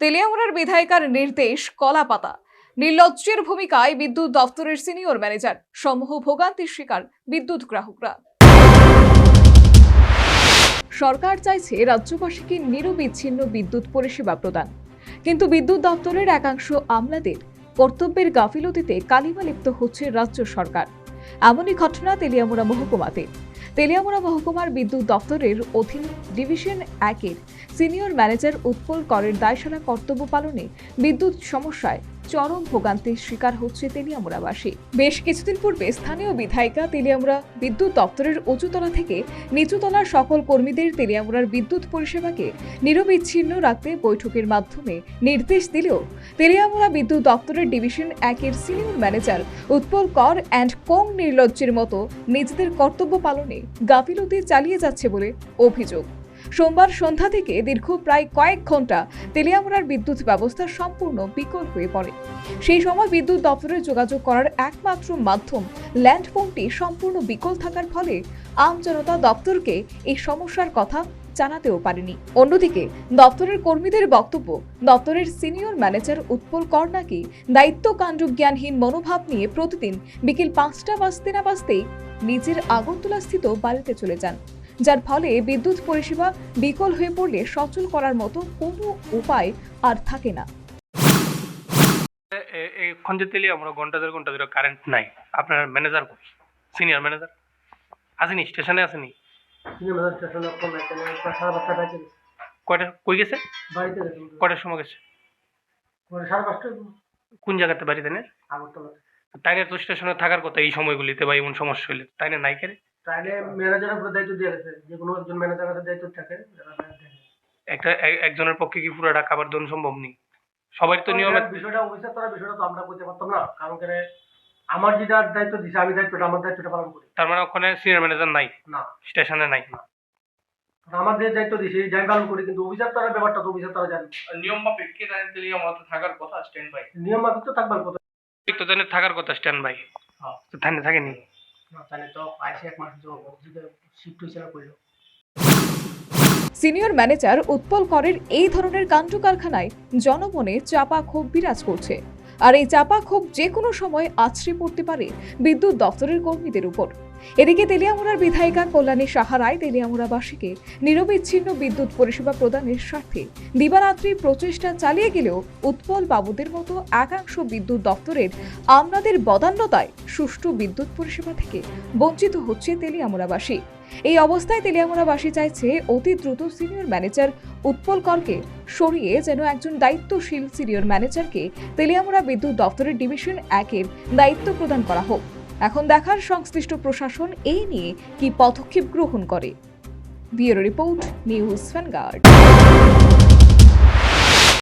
তেলিয়ামুড়ার বিধায়িকার নির্দেশ কলাপাতা। নির্লজ্জের ভূমিকায় বিদ্যুৎ দপ্তরের সিনিয়র ম্যানেজার, সমূহ ভোগান্তির শিকার বিদ্যুৎ গ্রাহকরা। সরকার চাইছে রাজ্যবাসীকে নিরবিচ্ছিন্ন বিদ্যুৎ পরিষেবা প্রদান। কিন্তু বিদ্যুৎ দপ্তরের একাংশ আমলাদের কর্তব্যের গাফিলতিতে কালিমা লিপ্ত হচ্ছে রাজ্য সরকার। এমনই ঘটনা তেলিয়ামুড়া মহকুমাতে। তেলিয়ামুড়া মহকুমার বিদ্যুৎ দপ্তরের অধীন ডিভিশন একের সিনিয়র ম্যানেজার উৎপল করের দায়সারা কর্তব্য পালনে বিদ্যুৎ সমস্যায় চরম ভোগান্তির শিকার হচ্ছে তেলিয়ামুড়াবাসী। বেশ কিছুদিন পূর্বে স্থানীয় বিধায়িকা তেলিয়ামুড়া বিদ্যুৎ দপ্তরের উঁচুতলা থেকে নিচুতলার সকল কর্মীদের তেলিয়ামুড়ার বিদ্যুৎ পরিষেবাকে নিরবিচ্ছিন্ন রাখতে বৈঠকের মাধ্যমে নির্দেশ দিলেও তেলিয়ামুড়া বিদ্যুৎ দপ্তরের ডিভিশন একের সিনিয়র ম্যানেজার উৎপল কর অ্যান্ড কোং নির্লজ্জের মতো নিজেদের কর্তব্য পালনে গাফিলতি চালিয়ে যাচ্ছে বলে অভিযোগ। সোমবার সন্ধ্যা থেকে দীর্ঘ প্রায় কয়েক ঘণ্টা তেলিয়ামুড়ার বিদ্যুৎ ব্যবস্থা সম্পূর্ণ বিকল হয়ে পড়ে। সেই সময় বিদ্যুৎ দপ্তরে যোগাযোগ করার একমাত্র মাধ্যম ল্যান্ডফোনটি সম্পূর্ণ বিকল থাকার ফলে আম জনতা দপ্তরকে এই সমস্যার কথা জানাতেও পারেনি। অন্যদিকে দপ্তরের কর্মীদের বক্তব্য, দপ্তরের সিনিয়র ম্যানেজার উৎপল কর নাকি দায়িত্ব কাণ্ডজ্ঞানহীন মনোভাব নিয়ে প্রতিদিন বিকেল পাঁচটা বাজতে না বাজতেই নিজের আগরতলা স্থিত বাড়িতে চলে যান। যার ফলে বিদ্যুৎ পরিষেবা বিকল হয়ে পড়লে সচল করার মতো কোনো উপায় আর থাকে না। এ- এই খঞ্জেতেলি আমরা ঘণ্টা দেড় ঘণ্টা ধরে কারেন্ট নাই। আপনার ম্যানেজার সিনিয়র ম্যানেজার আসেনি? স্টেশনে আসেনি। কয়টা কই গেছে? কয়টার সময় গেছে? কোন জায়গাতে বাড়িতে নেই আগরতলা তাইনের তো স্টেশনে থাকার কথা এই সময়গুলিতে বা এমন সমস্যা হইলে। তাইনে নাই কেন তাইলে ম্যানেজারের উপরে দায়িত্ব দিয়ে গেছে যে কোনো একজন ম্যানেজারের হাতে দায়িত্ব থাকে একটা একজনের পক্ষে কি পুরোটা খাবার দেওয়া সম্ভব নেই? সবাই তো নিয়মে এবার বিষয়টা অফিসের তারা বিষয়টা তো আমরা করতে পারতাম না। কারণ কেন আমার যেটা দায়িত্ব দিছে আমি দায়িত্বটা আমার দায়িত্বটা পালন করি। তার মানে ওখানে সিনিয়র ম্যানেজার নাই? না। স্টেশনে নাই? কারণ আমার যে দায়িত্ব দিছে এই আমি পালন করি কিন্তু অফিসার তারা ব্যাপারটা তো অফিসার তারা জানে। নিয়ম মাফিক কে তাইনে আমার তো থাকার কথা? স্ট্যান্ড বাই নিয়ম মাফিক তো থাকবার কথা। তো তাইনে থাকার কথা স্ট্যান্ড বাই হ্যাঁ। তো তাইনে থাকেনি? না সিনিয়র ম্যানেজার উৎপল করের এই ধরনের কাণ্ড কারখানায় জনমনে চাপা ক্ষোভ বিরাজ করছে। আর এই চাপা ক্ষোভ যে কোনো সময় আছড়ে পড়তে পারে বিদ্যুৎ দপ্তরের কর্মীদের উপর। এদিকে তেলিয়ামুড়ার বিধায়িকা কল্যাণী সাহারায় তেলিয়ামুড়াবাসীকে নিরবিচ্ছিন্ন বিদ্যুৎ পরিষেবা প্রদানের স্বার্থে দিবারাত্রি প্রচেষ্টা চালিয়ে গেলেও উৎপল বাবুদের মতো একাংশ বিদ্যুৎ দপ্তরের আমলাদের বদান্যতায় সুষ্ঠু বিদ্যুৎ পরিষেবা থেকে বঞ্চিত হচ্ছে তেলিয়ামুড়াবাসী। এই অবস্থায় তেলিয়ামুড়াবাসী চাইছে অতি দ্রুত সিনিয়র ম্যানেজার উৎপল করকে সরিয়ে যেন একজন দায়িত্বশীল সিনিয়র ম্যানেজারকে তেলিয়ামুড়া বিদ্যুৎ দপ্তরের ডিভিশন একের দায়িত্ব প্রদান করা হোক। এখন দেখার সংশ্লিষ্ট প্রশাসন এই নিয়ে কি পদক্ষেপ গ্রহণ করে? Bureau report news vanguard